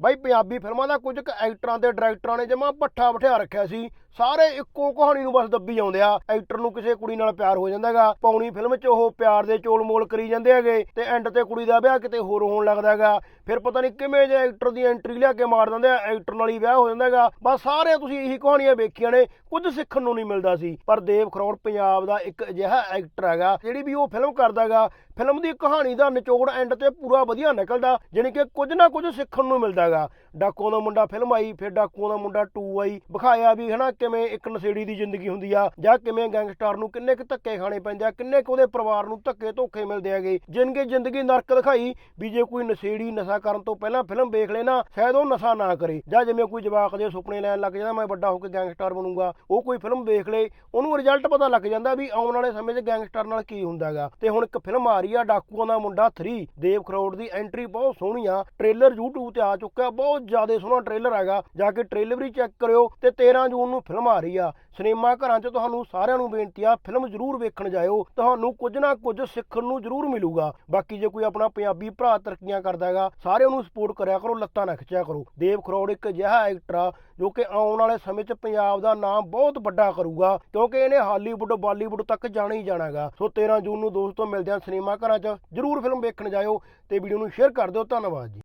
ਬਾਈ ਪੰਜਾਬੀ ਫਿਲਮਾਂ ਦਾ ਕੁਝ ਕੁ ਐਕਟਰਾਂ ਤੇ ਡਾਇਰੈਕਟਰਾਂ ਨੇ ਜਮਾ ਪੱਠਾ ਬਿਠਾ ਰੱਖਿਆ ਸੀ। ਸਾਰੇ ਇੱਕੋ ਕਹਾਣੀ ਨੂੰ ਬਸ ਦੱਬੀ ਜਾਂਦੇ ਆ। ਐਕਟਰ ਨੂੰ ਕਿਸੇ ਕੁੜੀ ਨਾਲ ਪਿਆਰ ਹੋ ਜਾਂਦਾ ਹੈਗਾ। ਪੌਣੀ ਫਿਲਮ 'ਚ ਉਹ ਪਿਆਰ ਦੇ ਚੋਲ ਮੋਲ ਕਰੀ ਜਾਂਦੇ ਹੈਗੇ ਤੇ ਐਂਡ ਤੇ ਕੁੜੀ ਦਾ ਵਿਆਹ ਕਿਤੇ ਹੋਰ ਹੋਣ ਲੱਗਦਾ ਹੈਗਾ। ਫਿਰ ਪਤਾ ਨਹੀਂ ਕਿਵੇਂ ਜੇ ਐਕਟਰ ਦੀ ਐਂਟਰੀ ਲਿਆ ਕੇ ਮਾਰ ਦਿੰਦੇ ਆ, ਐਕਟਰ ਨਾਲ ਹੀ ਵਿਆਹ ਹੋ ਜਾਂਦਾ ਹੈਗਾ। ਬਸ ਸਾਰੇ ਤੁਸੀਂ ਇਹੀ ਕਹਾਣੀਆਂ ਵੇਖੀਆਂ ਨੇ, ਕੁਝ ਸਿੱਖਣ ਨੂੰ ਨਹੀਂ ਮਿਲਦਾ ਸੀ। ਪਰ ਦੇਵ ਖਰੋੜ ਪੰਜਾਬ ਦਾ ਇੱਕ ਅਜਿਹਾ ਐਕਟਰ ਹੈਗਾ, ਜਿਹੜੀ ਵੀ ਉਹ ਫਿਲਮ ਕਰਦਾ ਹੈਗਾ। ਫਿਲਮ ਦੀ ਕਹਾਣੀ ਦਾ ਨਿਚੋੜ ਐਂਡ ਤੇ ਪੂਰਾ ਵਧੀਆ ਨਿਕਲਦਾ, ਜਾਣੀ ਕਿ ਕੁਝ ਨਾ ਕੁਝ ਸਿੱਖਣ ਨੂੰ ਮਿਲਦਾ ਹੈਗਾ। ਡਾਕੂਆਂ ਦਾ ਮੁੰਡਾ ਫਿਲਮ ਆਈ, ਫਿਰ ਡਾਕੂਆਂ ਦਾ ਮੁੰਡਾ 2 ਆਈ। ਵਿਖਾਇਆ ਵੀ, ਹਨਾ, ਕਿਵੇਂ ਇੱਕ ਨਸ਼ੇੜੀ ਦੀ ਜ਼ਿੰਦਗੀ ਹੁੰਦੀ ਆ, ਜਾਂ ਕਿਵੇਂ ਗੈਂਗਸਟਰ ਨੂੰ ਕਿੰਨੇ ਕੁ ਧੱਕੇ ਖਾਣੇ ਪੈਂਦੇ ਆ, ਕਿੰਨੇ ਕੁ ਉਹਦੇ ਪਰਿਵਾਰ ਨੂੰ ਧੱਕੇ ਧੋਖੇ ਮਿਲਦੇ ਹੈਗੇ। ਜਿਨਕੇ ਜ਼ਿੰਦਗੀ ਨਰਕ ਦਿਖਾਈ ਵੀ ਜੇ ਕੋਈ ਨਸ਼ੇੜੀ ਨਸ਼ਾ ਕਰਨ ਤੋਂ ਪਹਿਲਾਂ ਫਿਲਮ ਵੇਖ ਲੈਣਾ ਸ਼ਾਇਦ ਉਹ ਨਸ਼ਾ ਨਾ ਕਰੇ। ਜਾਂ ਜਿਵੇਂ ਕੋਈ ਜਵਾਕ ਦੇ ਸੁਪਨੇ ਲੈਣ ਲੱਗ ਜਾਂਦਾ, ਮੈਂ ਵੱਡਾ ਹੋ ਕੇ ਗੈਂਗਸਟਰ ਬਣੂੰਗਾ, ਉਹ ਕੋਈ ਫਿਲਮ ਵੇਖ ਲੇ, ਉਹਨੂੰ ਰਿਜ਼ਲਟ ਪਤਾ ਲੱਗ ਜਾਂਦਾ ਵੀ ਆਉਣ ਵਾਲੇ ਸਮੇਂ 'ਚ ਗੈਂਗਸਟਰ ਨਾਲ ਕੀ ਹੁੰਦਾਗਾ ਤੇ ਹੁਣ ਇੱਕ ਫਿਲਮ ਆ ਰਹੀ ਆ, ਡਾਕੂਆਂ ਦਾ ਮੁੰਡਾ 3 ਦੇਵ ਖਰੋੜ ਦੀ ਐਂਟਰੀ ਬਹੁਤ ਸੋਹਣੀ ਆ ਟ੍ਰੇਲਰ YouTube ਤੇ ਆ ਚੁੱਕਾ ਬਹੁਤ ਜ਼ਿਆਦਾ ਸੋਹਣਾ ਟ੍ਰੇਲਰ ਹੈਗਾ, ਜਾ ਕੇ ਟ੍ਰੇਲਰ ਵੀ ਚੈੱਕ ਕਰਿਓ ਤੇ 13 ਜੂਨ ਨੂੰ ਫਿਲਮ ਆ ਰਹੀ ਆ। ਸਿਨੇਮਾ ਘਰਾਂ 'ਚ ਤੁਹਾਨੂੰ ਸਾਰਿਆਂ ਨੂੰ ਬੇਨਤੀ ਆ ਫਿਲਮ ਜ਼ਰੂਰ ਵੇਖਣ ਜਾਇਓ, ਤੁਹਾਨੂੰ ਕੁਝ ਨਾ ਕੁਝ ਸਿੱਖਣ ਨੂੰ ਜ਼ਰੂਰ ਮਿਲੂਗਾ। ਬਾਕੀ ਜੇ ਕੋਈ ਆਪਣਾ ਪੰਜਾਬੀ ਭਰਾ ਤਰੱਕੀਆਂ ਕਰਦਾ ਹੈਗਾ, ਸਾਰਿਆਂ ਨੂੰ ਸਪੋਰਟ ਕਰਿਆ ਕਰੋ, ਲੱਤਾਂ ਨਾ ਖਿੱਚਿਆ ਕਰੋ। ਦੇਵ ਖਰੋੜ ਇੱਕ ਅਜਿਹਾ ਐਕਟਰ ਆ, ਜੋ ਕਿ ਆਉਣ ਵਾਲੇ ਸਮੇਂ 'ਚ ਪੰਜਾਬ ਦਾ ਨਾਮ ਬਹੁਤ ਵੱਡਾ ਕਰੂਗਾ, ਕਿਉਂਕਿ ਇਹਨੇ ਹਾਲੀਵੁੱਡ, ਬਾਲੀਵੁੱਡ ਤੱਕ ਜਾਣਾ ਹੀ ਜਾਣਾਗਾ ਸੋ 13 ਜੂਨ ਨੂੰ ਦੋਸਤੋ ਮਿਲਦੇ ਹਾਂ ਸਿਨੇਮਾ ਘਰਾਂ 'ਚ, ਜ਼ਰੂਰ ਫਿਲਮ ਵੇਖਣ ਜਾਇਓ ਤੇ ਵੀਡੀਓ ਨੂੰ ਸ਼ੇਅਰ ਕਰ ਦਿਓ। ਧੰਨਵਾਦ ਜੀ।